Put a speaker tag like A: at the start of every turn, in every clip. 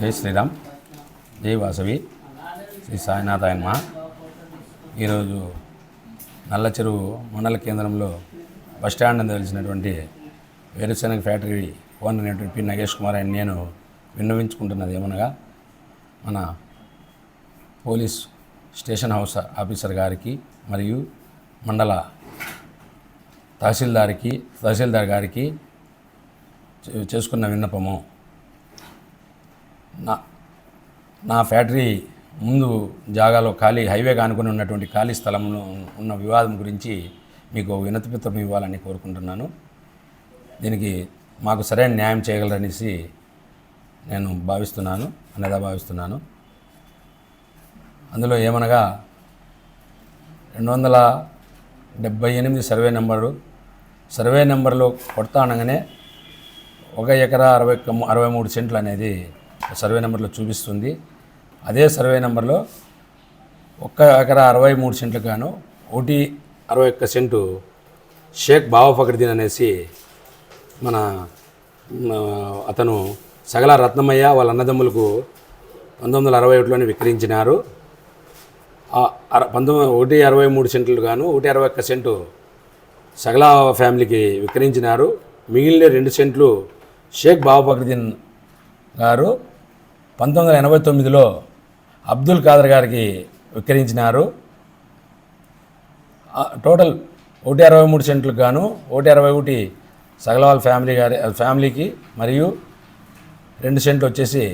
A: జై శ్రీరామ్. జై వాసవి. శ్రీ సాయినాథ ఈరోజు నల్ల చెరువు మండల కేంద్రంలో బస్ స్టాండ్ అని తెలిసినటువంటి వేరుశనగ factory owner P. Nagesh Kumar అని నేను విన్నవించుకుంటున్నది ఏమనగా మన పోలీస్ స్టేషన్ హౌస్ ఆఫీసర్ గారికి మరియు మండల తహసీల్దార్కి తహసీల్దార్ గారికి చే- చేసుకున్న విన్నపము. నా నా ఫ్యాక్టరీ ముందు జాగాలో ఖాళీ హైవే కానుకొని ఉన్నటువంటి ఖాళీ స్థలంలో ఉన్న వివాదం గురించి మీకు వినతిపత్రం ఇవ్వాలని కోరుకుంటున్నాను. దీనికి మాకు సరైన న్యాయం చేయగలరనేసి నేను భావిస్తున్నాను అనేదా భావిస్తున్నాను. అందులో ఏమనగా రెండు వందల డెబ్బై ఎనిమిది సర్వే నెంబరు సర్వే నెంబర్లో కొడతా అనగానే ఒక ఎకరా అరవై అరవై మూడు సెంట్లు అనేది సర్వే నెంబర్లో చూపిస్తుంది. అదే సర్వే నెంబర్లో ఒక్క ఎకరా అరవై మూడు సెంట్లు గాను ఒకటి అరవై ఒక్క సెంటు షేక్ బాబా ఫకరుద్దీన్ అనేసి మన అతను సగల రత్నమయ్య వాళ్ళ అన్నదమ్ములకు పంతొమ్మిది వందల అరవై ఒకటిలోనే విక్రయించినారు. అర పంతొమ్మిది ఒకటి అరవై మూడు సెంట్లు గాను ఒకటి అరవై ఒక్క సెంటు సగలా ఫ్యామిలీకి విక్రయించినారు. మిగిలిన రెండు సెంట్లు షేక్ బాబా ఫక్రుద్దీన్ గారు పంతొమ్మిది వందల ఎనభై తొమ్మిదిలో అబ్దుల్ ఖాదర్ గారికి విక్రయించినారు. టోటల్ ఒకటి అరవై మూడు సెంట్లకు గాను ఒకటి అరవై ఒకటి సగలవాల్ ఫ్యామిలీ గారి ఫ్యామిలీకి మరియు రెండు సెంట్లు వచ్చేసి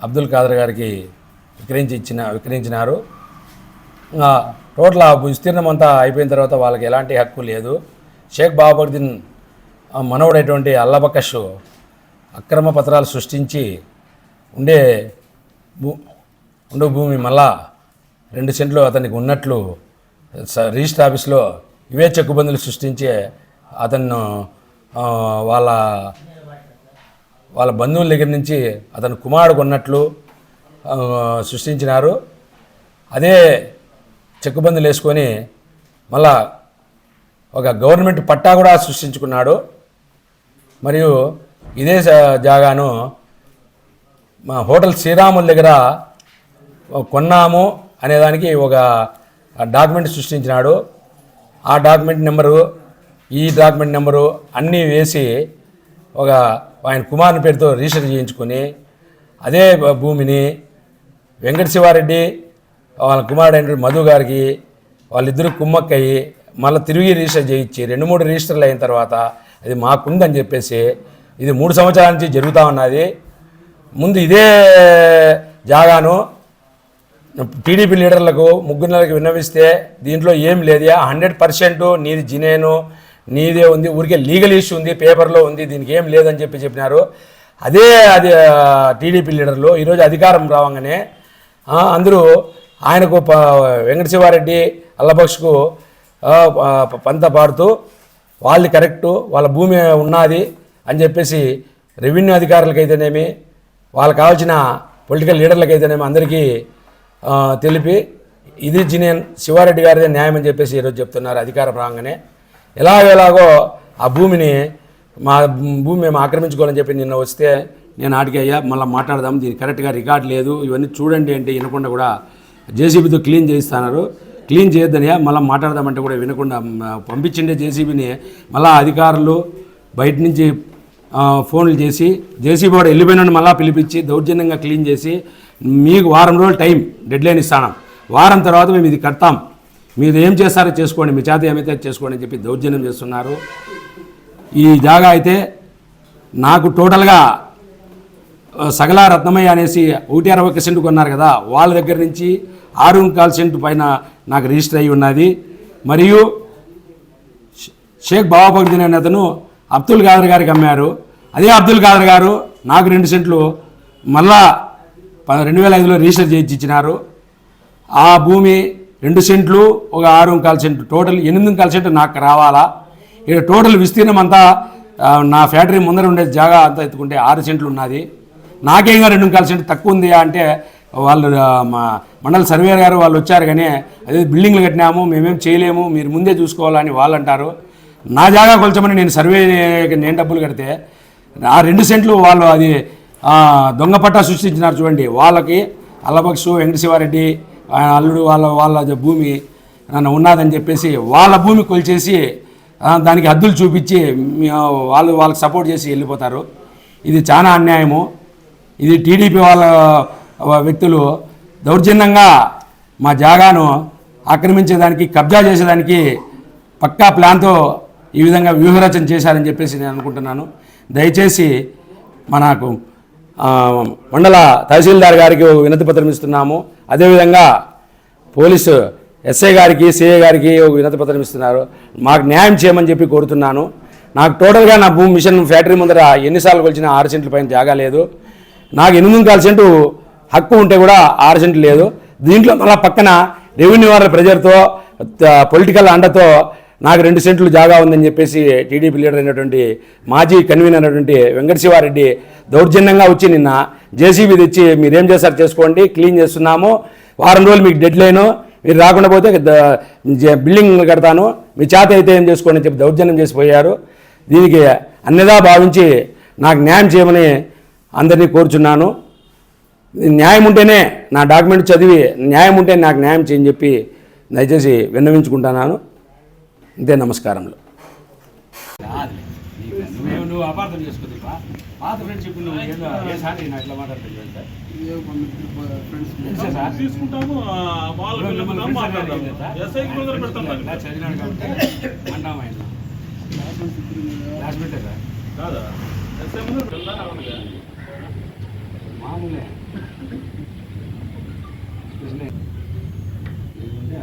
A: అబ్దుల్ ఖాదర్ గారికి విక్రయించి ఇచ్చిన విక్రయించినారు. టోటల్ ఆ విస్తీర్ణం అంతా అయిపోయిన తర్వాత వాళ్ళకి ఎలాంటి హక్కు లేదు. షేక్ బాబర్దీన్ ఆ మనవడైనటువంటి అల్లబకష్ అక్రమ పత్రాలు సృష్టించి ఉండే భూ ఉండే భూమి మళ్ళా రెండు సెంట్లు అతనికి ఉన్నట్లు రిజిస్టర్ ఆఫీస్లో ఇవే చెక్కుబందులు సృష్టించి అతను వాళ్ళ వాళ్ళ బంధువుల దగ్గర నుంచి అతను కుమారుడు కొన్నట్లు సృష్టించినారు. అదే చెక్కుబందులు వేసుకొని మళ్ళా ఒక గవర్నమెంట్ పట్టా కూడా సృష్టించుకున్నాడు. మరియు ఇదే జా- జాగాను మా హోటల్ శ్రీరాముల దగ్గర కొన్నాము అనేదానికి ఒక డాక్యుమెంట్ సృష్టించినాడు. ఆ డాక్యుమెంట్ నెంబరు ఈ డాక్యుమెంట్ నెంబరు అన్నీ వేసి ఒక ఆయన కుమారుని పేరుతో రిజిస్టర్ చేయించుకొని అదే భూమిని వెంకట శివారెడ్డి వాళ్ళ కుమారుడైన మధు గారికి వాళ్ళిద్దరూ కుమ్మక్కయ్యి మళ్ళీ తిరిగి రిజిస్టర్ చేయించి రెండు మూడు రిజిస్టర్లు అయిన తర్వాత అది మాకుందని చెప్పేసి ఇది మూడు సంవత్సరాల నుంచి జరుగుతూ ఉన్నది. ముందు ఇదే జాగాను టీడీపీ లీడర్లకు ముగ్గురులకు విన్నవిస్తే దీంట్లో ఏం లేదు. హండ్రెడ్ పర్సెంట్ నీది జినేను నీదే ఉంది ఊరికే లీగల్ ఇష్యూ ఉంది పేపర్లో ఉంది దీనికి ఏం లేదని చెప్పి చెప్పినారు. అదే అది టీడీపీ లీడర్లు ఈరోజు అధికారం రావంగానే అందరూ ఆయనకు ప వెంకట శివారెడ్డి పంత పాడుతూ వాళ్ళు కరెక్టు వాళ్ళ భూమి ఉన్నది అని చెప్పేసి రెవెన్యూ అధికారులకైతేనేమి వాళ్ళకి కావాల్సిన పొలిటికల్ లీడర్లకైతేనేమో అందరికీ తెలిపి ఇది జినేన్ శివారెడ్డి గారిదే న్యాయం అని చెప్పేసి ఈరోజు చెప్తున్నారు అధికార ప్రాంగణే. ఎలాగో ఎలాగో ఆ భూమిని మా భూమి మేము ఆక్రమించుకోవాలని చెప్పి నిన్న వస్తే నేను ఆడికి అయ్యా మళ్ళీ మాట్లాడదాం దీని కరెక్ట్గా రికార్డ్ లేదు ఇవన్నీ చూడండి అంటే వినకుండా కూడా జేసీబీతో క్లీన్ చేయిస్తున్నారు. క్లీన్ చేయొద్దనియా మళ్ళీ మాట్లాడదామంటే కూడా వినకుండా పంపించిండే జేసీబీని. మళ్ళీ అధికారులు బయట నుంచి ఫోన్లు చేసి జేసీ బోర్డు వెళ్ళిపోయినాడు మళ్ళీ పిలిపించి దౌర్జన్యంగా క్లీన్ చేసి మీకు వారం రోజులు టైం డెడ్ లైన్ ఇస్తాను. వారం తర్వాత మేము ఇది కడతాం. మీరు ఏం చేస్తారో చేసుకోండి మీ చేత ఏమైతే చేసుకోండి అని చెప్పి దౌర్జన్యం చేస్తున్నారు. ఈ జాగా అయితే నాకు టోటల్గా సగల రత్నమయ్య అనేసి ఒకటి అరవై ఒక సెంటు కొన్నారు కదా వాళ్ళ దగ్గర నుంచి ఆరు కాల్ సెంటు పైన నాకు రిజిస్టర్ అయి ఉన్నది. మరియు షేక్ బాబా అనే అతను అబ్దుల్ గాదర్ గారికి అమ్మారు. అదే అబ్దుల్ ఖాదర్ గారు నాకు రెండు సెంట్లు మళ్ళా రెండు వేల ఐదులో రిజిస్టర్ చేయించి ఇచ్చినారు ఆ భూమి రెండు సెంట్లు ఒక ఆరు కాల్ సెంట్లు టోటల్ ఎనిమిది కాల్ సెంటు నాకు రావాలా? ఇక టోటల్ విస్తీర్ణం అంతా నా ఫ్యాక్టరీ ముందర ఉండే జాగా అంతా ఎత్తుకుంటే ఆరు సెంట్లు ఉన్నది. నాకేంగా రెండు కాల్ సెంట్ తక్కువ ఉంది అంటే వాళ్ళు మా మండల సర్వేయర్ గారు వాళ్ళు వచ్చారు కానీ అదే బిల్డింగ్లు కట్టినాము మేమేం చేయలేము మీరు ముందే చూసుకోవాలని వాళ్ళు అంటారు నా జాగా కొలచమని నేను సర్వే నేను డబ్బులు కడితే ఆ రెండు సెంట్లు వాళ్ళు అది దొంగ పట్టా సృష్టించినారు చూడండి. వాళ్ళకి అల్లబక్షు వెంకటశివారెడ్డి అల్లుడు వాళ్ళ వాళ్ళ భూమి నన్ను ఉన్నదని చెప్పేసి వాళ్ళ భూమి కొలిచేసి దానికి హద్దులు చూపించి వాళ్ళు వాళ్ళకి సపోర్ట్ చేసి వెళ్ళిపోతారు. ఇది చాలా అన్యాయము. ఇది టీడీపీ వాళ్ళ వ్యక్తులు దౌర్జన్యంగా మా జాగాను ఆక్రమించేదానికి కబ్జా చేసేదానికి పక్కా ప్లాన్తో ఈ విధంగా వ్యూహరచన చేశారని చెప్పేసి నేను అనుకుంటున్నాను. దయచేసి మనకు మండల తహసీల్దార్ గారికి ఒక వినతి పత్రం ఇస్తున్నాము. అదేవిధంగా పోలీసు ఎస్ఐ గారికి సిఐ గారికి ఒక వినతి పత్రం ఇస్తున్నారు. మాకు న్యాయం చేయమని చెప్పి కోరుతున్నాను. నాకు టోటల్గా నా భూమి మిషన్ ఫ్యాక్టరీ ముందర ఎన్నిసార్లు కొలిచిన ఆరు సెంట్ల పైన జాగా లేదు. నాకు ఎనిమిది కాల సెంటు హక్కు ఉంటే కూడా ఆరు సెంట్లు లేదు. దీంట్లో మళ్ళీ పక్కన రెవెన్యూ వాళ్ళ ప్రెజర్తో పొలిటికల్ అండతో నాకు రెండు సెంట్లు జాగా ఉందని చెప్పేసి టీడీపీ లీడర్ అయినటువంటి మాజీ కన్వీనర్ అయినటువంటి వెంకటశివారెడ్డి దౌర్జన్యంగా వచ్చి నిన్న జేసీబీ తెచ్చి మీరేం చేస్తారు చేసుకోండి క్లీన్ చేస్తున్నాము వారం రోజులు మీకు డెడ్ లైను మీరు రాకుండా పోతే బిల్డింగ్ కడతాను మీ చేత అయితే ఏం చేసుకోండి అని చెప్పి దౌర్జన్యం చేసిపోయారు దీనికి అన్నిదా భావించి నాకు న్యాయం చేయమని అందరినీ కోరుచున్నాను. న్యాయం ఉంటేనే నా డాక్యుమెంట్ చదివి న్యాయం ఉంటే నాకు న్యాయం చేయని చెప్పి దయచేసి విన్నవించుకుంటున్నాను. ఇంతే నమస్కారములు. నువ్వు అపార్థం చేసుకోదు పాత ఫ్రెండ్షిప్ నువ్వు ఏదో ఏ సారి. చదివినాడు కాబట్టి ఆయన. మామూలే కృష్ణ ఏముంది ఆయన గురించి ఆస్తి గురించి ఆయన గురించి
B: ఇప్పుడు మిల్లుకి ఎనిమిది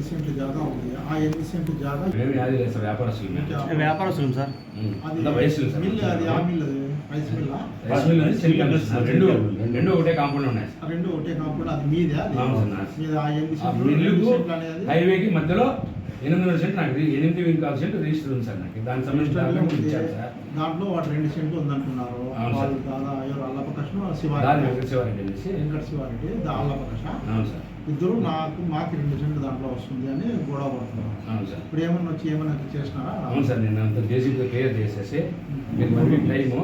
B: సెంట్లు జాగా ఉంది ఆ ఎనిమిది జాగా
A: లేదు సార్ వ్యాపారస్తులు.
C: వ్యాపారస్తులం.
B: అది అది ఆ అది రైస్
A: మిల్ మిల్. రెండు రెండు ఒకటే కాంపౌండ్ ఉన్నాయి
B: రెండు ఒకటే కాకుండా అది మీదే. మీద ఆ ఎనిమిది సెంట్లు అనేది
A: హైవేకి మధ్యలో ఎనిమిదిన్నర సెంట్ నాకు ఎనిమిది ఇంకాలు సెంట్ రిజిస్టర్ ఉంది సార్ నాకు. దానికి సంబంధించిన. ఇచ్చారు సార్.
B: దాంట్లో వాడు రెండు సెంట్లు ఉందంటున్నారు. వాళ్ళు దాదా ఎవరు అల్లపకృష్ణ శివారెడ్డి.
A: వెంకట శివారెడ్డి అనేసి.
B: వెంకట శివారెడ్డి దా అల్లపకృష్ణ
A: అవును సార్.
B: ఇద్దరు నాకు మాకు రెండు సెంట్లు దాంట్లో వస్తుంది అని గొడవ పడుతున్నారు.
A: అవును సార్.
B: ఇప్పుడు ఏమన్నా వచ్చి ఏమన్నా చేసినారా?
A: అవును సార్ నేను అంత జేసీబీ క్లియర్ చేసేసి మీరు మళ్ళీ టైము